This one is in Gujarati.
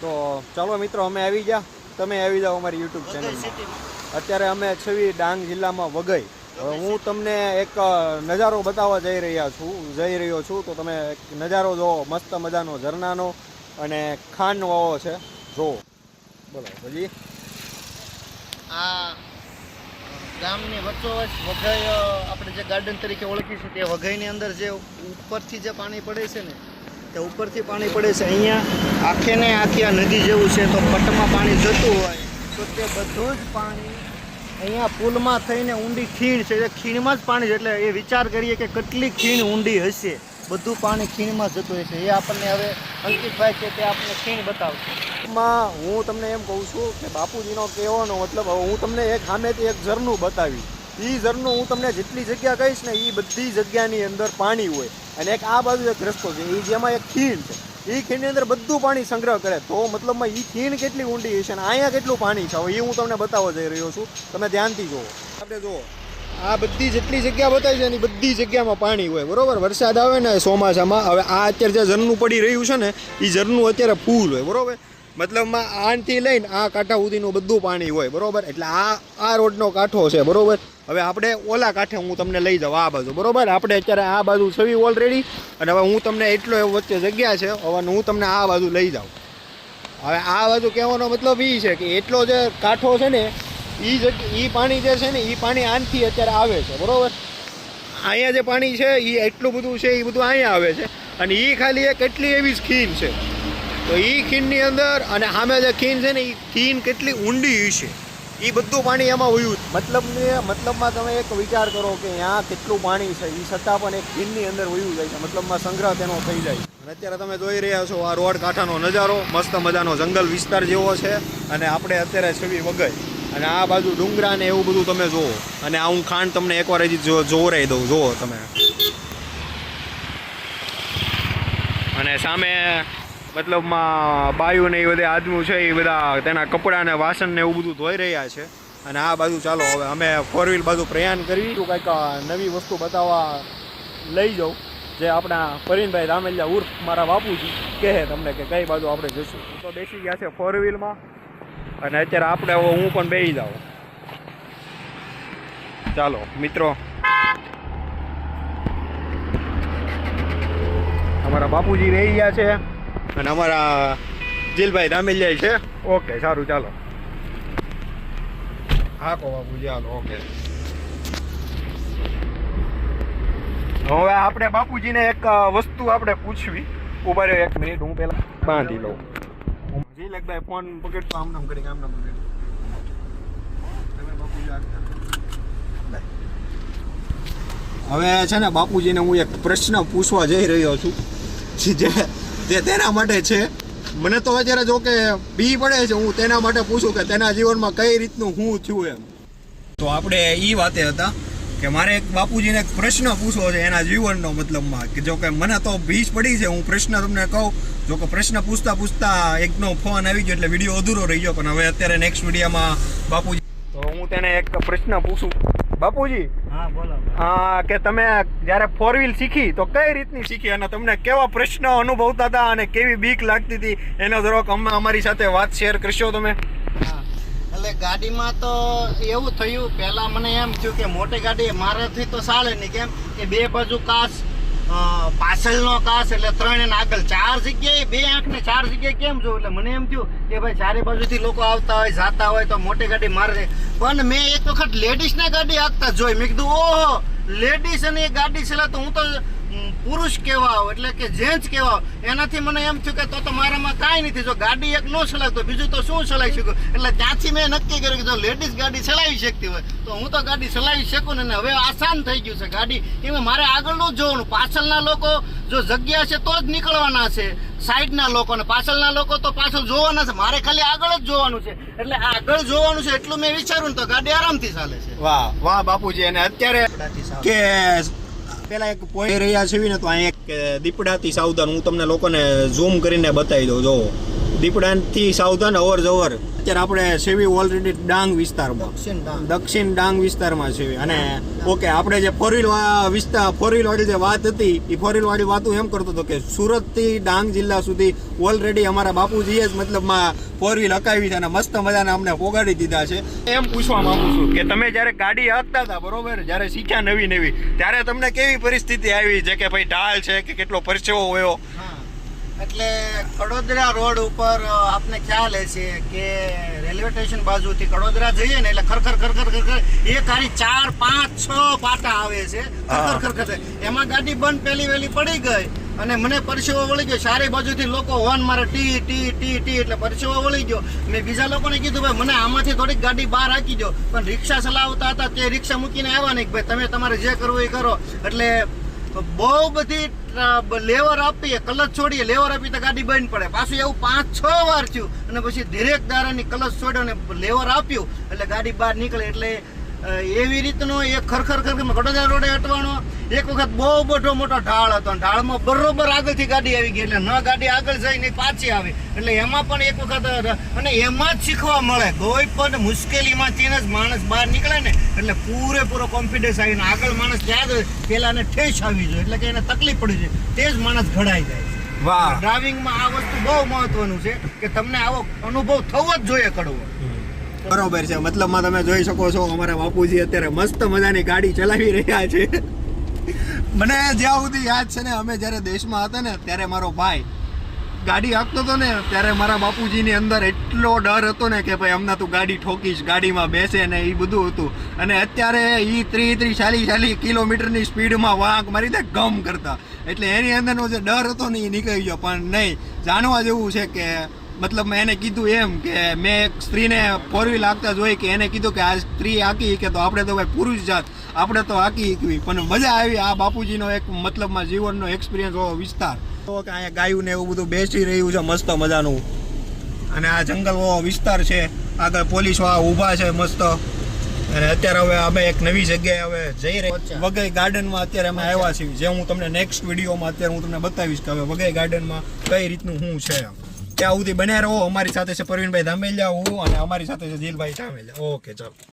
તો ચાલો મિત્રો અમે આવી ગયા. તમે આવી જાઓ અમારી યુટ્યુબ ચેનલમાં અત્યારે અમે છવી ડાંગ જિલ્લામાં વઘઈ. હું તમને એક નજારો બતાવવા જઈ રહ્યા છું જઈ રહ્યો છું. તો તમે એક નજારો જોવો મસ્ત મજાનો ઝરણાનો અને ખાંડ વાવો છે. જોવો બોલો પછી આ ગામની વચ્ચોવચ વઘઈ આપણે જે ગાર્ડન તરીકે ઓળખીશું છે તે વઘઈની અંદર જે ઉપરથી જે પાણી પડે છે ને તે ઉપરથી પાણી પડે છે. અહીંયા આખે ને આખી આ નદી જેવું છે. તો પટમાં પાણી જતું હોય તો તે બધું જ પાણી અહીંયા પુલમાં થઈને ઊંડી ખીણ છે. એ ખીણમાં જ પાણી છે. એટલે એ વિચાર કરીએ કે કેટલી ખીણ ઊંડી હશે. બધું પાણી ખીણમાં જતું હશે એ આપણને હવે અંકિતભાઈ છે તે આપણને ખીણ બતાવશે. માં, હું તમને એમ કહું છું કે બાપુજીનો કહેવાનો મતલબ હું તમને એક સામેથી એક ઝરનું બતાવી એ ઝરનું હું તમને જેટલી જગ્યા કહીશ ને એ બધી જગ્યાની અંદર પાણી હોય. અને એક આ બાજુ એક રસ્તો છે એ જેમાં એક ખીણ છે. એ ખીણની અંદર બધું પાણી સંગ્રહ કરે. તો મતલબમાં એ ખીણ કેટલી ઊંડી હશે અને અહીંયા કેટલું પાણી છે? એ હું તમને બતાવવા જઈ રહ્યો છું. તમે ધ્યાનથી જુઓ. આપણે જુઓ. આ બધી જેટલી જગ્યા બતાવી છે એની બધી જગ્યામાં પાણી હોય. બરોબર? વરસાદ આવે ને ચોમાસામાં હવે આ અત્યારે જે ઝરનું પડી રહ્યું છે ને એ ઝરનું અત્યારે ફૂલ હોય. બરોબર? મતલબમાં આનથી લઈને આ કાંઠા સુધીનું બધું પાણી હોય, બરોબર? એટલે આ આ રોડનો કાંઠો છે, બરોબર? હવે આપણે ઓલા કાંઠે હું તમને લઈ જાઉં, આ બાજુ, બરોબર? આપણે અત્યારે આ બાજુ છવી ઓલરેડી અને હવે હું તમને એટલો એવો વચ્ચે જગ્યા છે, હવે હું તમને આ બાજુ લઈ જાઉં. હવે આ બાજુ કહેવાનો મતલબ એ છે કે એટલો જે કાંઠો છે ને એ જગ્યા એ પાણી જે છે ને એ પાણી આનથી અત્યારે આવે છે, બરોબર? અહીંયા જે પાણી છે એ એટલું બધું છે એ બધું અહીંયા આવે છે. અને એ ખાલી એક એટલી એવી સ્કીમ છે. તો એ ખીણની અંદર અને સામે જે ખીણ છે ને એ ખીણ કેટલી ઊંડી છે એ બધું પાણી એમાં વયું મતલબ મતલબમાં તમે એક વિચાર કરો કે અહીંયા કેટલું પાણી છે. એ છતાં પણ એક ખીણની અંદર વયું જાય છે. મતલબમાં સંગ્રહ તેનો થઈ જાય. અને અત્યારે તમે જોઈ રહ્યા છો આ રોડ કાંઠાનો નજારો. મસ્ત મજાનો જંગલ વિસ્તાર જેવો છે. અને આપણે અત્યારે છવી વગઈ. અને આ બાજુ ડુંગરા ને એવું બધું તમે જુઓ. અને આ હું ખાંડ તમને એકવાર હજી જોવરાઈ દઉં. જુઓ તમે. અને સામે મતલબમાં બાયું ને એ બધા આદમું છે, એ બધા તેના કપડાં ને વાસણ ને એવું બધું ધોઈ રહ્યા છે. અને આ બાજુ ચાલો, હવે અમે ફોર વ્હીલ બાજુ પ્રયાણ કરી. તો કંઈક નવી વસ્તુ બતાવવા લઈ જાઉં. જે આપણા પરિણભાઈ રામેલિયા ઉર્ફ મારા બાપુજી કહે તમને કે કઈ બાજુ આપણે જઈશું. તો બેસી ગયા છે ફોર વ્હીલમાં અને અત્યારે આપણે હું પણ બેસી જાઉં. ચાલો, મિત્રો. અમારા બાપુજી રહી ગયા છે. અને અમારા જીલભાઈ રામેલિયા છે. ઓકે સારું ચાલો. હા કો બાપુજી હાલો ઓકે. હવે આપણે બાપુજીને એક વસ્તુ આપણે પૂછવી. ઊભા રહ્યો એક મિનિટ હું પહેલા બાંધી લઉં. જી લગભાઈ ફોન પકડતો આમ નામ કરી આમ નામ કરી. હવે છે ને બાપુજીને હું એક પ્રશ્ન પૂછવા જઈ રહ્યો છું. જે જે તેના માટે છે. મને તો અત્યારે જો કે બી પડે છે હું તેના માટે પૂછું કે તેના જીવનમાં કઈ રીતનું હું થયું એમ. તો આપણે એ વાતે હતા કે મારે એક બાપુજીને એક પ્રશ્ન પૂછવો છે એના જીવનનો મતલબમાં કે જો કે મને તો ભીજ પડી છે હું પ્રશ્ન તમને કહું જો કે પ્રશ્ન પૂછતા પૂછતા એકનો ફોન આવી ગયો એટલે વીડિયો અધૂરો રહી ગયો પણ હવે અત્યારે નેક્સ્ટ વિડીયોમાં બાપુજી તો હું તેને એક પ્રશ્ન પૂછું. બાપુજી હા કે તમે જ્યારે ફોર વ્હીલ શીખી તો કઈ રીતની શીખી અને તમને કેવા પ્રશ્નો અનુભવતા હતા અને કેવી બીક લાગતી હતી એનો જરાક અમે અમારી સાથે વાત શેર કરશો તમે હા. એટલે ગાડીમાં તો એવું થયું પહેલા મને એમ થયું કે મોટી ગાડી મારાથી તો ચાલે નહીં કેમ કે બે બાજુ કાચ પાછળનો કાસ એટલે ત્રણ અને આગળ ચાર જગ્યાએ, બે આંખ ને ચાર જગ્યાએ કેમ જોઉં એટલે મને એમ થયું કે ભાઈ ચારે બાજુથી લોકો આવતા હોય, જાતા હોય તો મોટી ગાડી મારે પણ મેં એક વખત લેડીઝ ને ગાડી આગતા જોઈ. મેં કીધું, ઓહો લેડીઝ અને ગાડી છે તો હું તો પુરુષ કહેવાવ એટલે કે જેન્ટ્સ કહેવાવ. એનાથી મને એમ થયું કે તો તો મારામાં કાંઈ નથી. જો ગાડી એક ન ચલાવતો બીજું તો શું ચલાવી શકું? એટલે ત્યાંથી મેં નક્કી કર્યું કે જો લેડીઝ ગાડી ચલાવી શકતી હોય તો હું તો ગાડી ચલાવી શકું ને અને હવે આસાન થઈ ગયું છે ગાડી. એમાં મારે આગળનું જ જોવાનું. પાછળના લોકો જો જગ્યા છે તો જ નીકળવાના છે. સાઈડના લોકો ને પાછળના લોકો તો પાછળ જોવાના છે. મારે ખાલી આગળ જ જોવાનું છે. એટલે આગળ જોવાનું છે એટલું મેં વિચાર્યું ને તો ગાડી આરામથી ચાલે છે. વાહ વાહ બાપુજી. અને અત્યારે કે પેલા એક પોઈ રહ્યા છે ને તો અહીં એક દીપડાથી સાવધાન હું તમને લોકોને ઝૂમ કરીને બતાવી દઉં જોવો દીપડાથી સાવધાન અવર જવર. અત્યારે આપણે સેવી ઓલરેડી ડાંગ વિસ્તારમાં. દક્ષિણ ડાંગ. વિસ્તારમાં છે અને ઓકે આપણે જે ફોર વિસ્તાર ફોર વાળી જે વાત હતી એ ફોર વ્હીલ વાળી વાતો એમ કરતો હતો કે સુરતથી ડાંગ જિલ્લા સુધી ઓલરેડી અમારા બાપુજીએ જ મતલબમાં ફોર વ્હીલ હકાવી છે અને મસ્ત મજાના અમને પોગાડી દીધા છે. એમ પૂછવા માંગુ છું કે તમે જ્યારે ગાડી હકતા હતા બરોબર? જ્યારે શીખ્યા નવી નવી ત્યારે તમને કેવી પરિસ્થિતિ આવી? છે કે ભાઈ ઢાલ છે કે કેટલો પરસેવો હોયો. એટલે કડોદરા રોડ ઉપર આપને ખ્યાલ હશે કે રેલવે સ્ટેશન બાજુથી કડોદરા જઈએ ને એટલે ખરખર ખરખર ખરખર એક હારી ચાર પાંચ છ પાટા આવે છે. ખરખર ખરખર. એમાં ગાડી બંધ પેલી વેલી પડી ગઈ અને મને પરસેવો વળી ગયો. ચારે બાજુથી લોકો હોર્ન મારે ટી ટી ટી ટી એટલે પરસેવો વળી ગયો. મેં બીજા લોકોને કીધું ભાઈ મને આમાંથી થોડીક ગાડી બહાર રાખી દો પણ રિક્ષા ચલાવતા હતા તે રિક્ષા મૂકીને આવ્યા નહીં ભાઈ તમે તમારે જે કરવું એ કરો. એટલે બહુ બધી લેવર આપીએ કલચ છોડીએ લેવર આપી તો ગાડી બંધ પડે. પાછું એવું પાંચ છ વાર થયું. અને પછી ધીરેક દારાની કલચ છોડ્યો અને લેવર આપ્યું. એટલે ગાડી બહાર નીકળે એટલે એવી રીતનો એક ખરખર ખરખર કડોદરા રોડે અટવાનો એક વખત બહુ બધો મોટો ઢાળ હતો. ઢાળમાં બરોબર આગળથી ગાડી આવી ગઈ. એટલે ન ગાડી આગળ જાય ને પાછી આવે. એટલે એમાં પણ એક વખત અને એમાં જ શીખવા મળે. કોઈ પણ મુશ્કેલીમાંથી જ માણસ બહાર નીકળે ને એટલે પૂરેપૂરો કોન્ફિડન્સ આવીને આગળ માણસ ત્યાં જ પેલાને ઠેસ આવી જોઈએ એટલે કે એને તકલીફ પડી જાય. તે જ માણસ ઘડાઈ જાય. વાહ. ડ્રાઇવિંગમાં આ વસ્તુ બહુ મહત્વનું છે કે તમને આવો અનુભવ થવો જ જોઈએ કડવો. બરોબર છે. મતલબમાં તમે જોઈ શકો છો, અમારા બાપુજી અત્યારે મસ્ત મજાની ગાડી ચલાવી રહ્યા છે. મને જ્યાં સુધી યાદ છે ને, અમે જ્યારે દેશમાં હતા ને, ત્યારે મારો ભાઈ ગાડી હાંકતો હતો ને, ત્યારે મારા બાપુજીની અંદર એટલો ડર હતો ને કે ભાઈ હમણાં તું ગાડી ઠોકીશ ગાડીમાં બેસે ને એ બધું હતું. અને અત્યારે એ ત્રી ત્રી ચાલી ચાલી કિલોમીટરની સ્પીડમાં વાંક મારી દે ગમ કરતા. એટલે એની અંદરનો જે ડર હતો ને એ નીકળી ગયો. પણ નહીં, જાણવા જેવું છે કે મતલબ મેં એને કીધું એમ કે મેં એક સ્ત્રીને ફોરવી લાગતા જોઈ કે એને કીધું કે આ સ્ત્રી આકી કે તો આપણે તો ભાઈ પુરુષ જાત, આપણે તો આકી શીખવી પણ મજા આવી આ બાપુજીનો એક મતલબમાં જીવનનો એક્સપિરિયન્સ હોવો વિસ્તાર. તો કે અહીંયા ગાયું ને એવું બધું બેસી રહ્યું છે, મસ્ત મજાનું. અને આ જંગલ હોવો વિસ્તાર છે. આગળ પોલીસવાળા ઊભા છે, મસ્ત. અને અત્યારે હવે અમે એક નવી જગ્યાએ હવે જઈ રહ્યા વગઈ ગાર્ડનમાં અત્યારે અમે આવ્યા છીએ. જે હું તમને નેક્સ્ટ વિડીયોમાં અત્યારે હું તમને બતાવીશ કે હવે વગઈ ગાર્ડનમાં કઈ રીતનું શું છે એમ. ત્યાં સુધી બન્યા રહો. અમારી સાથે છે પ્રવીણભાઈ ધામેલિયા, હું અને અમારી સાથે છે જીલભાઈ ધામેલિયા. ઓકે, ચાલો.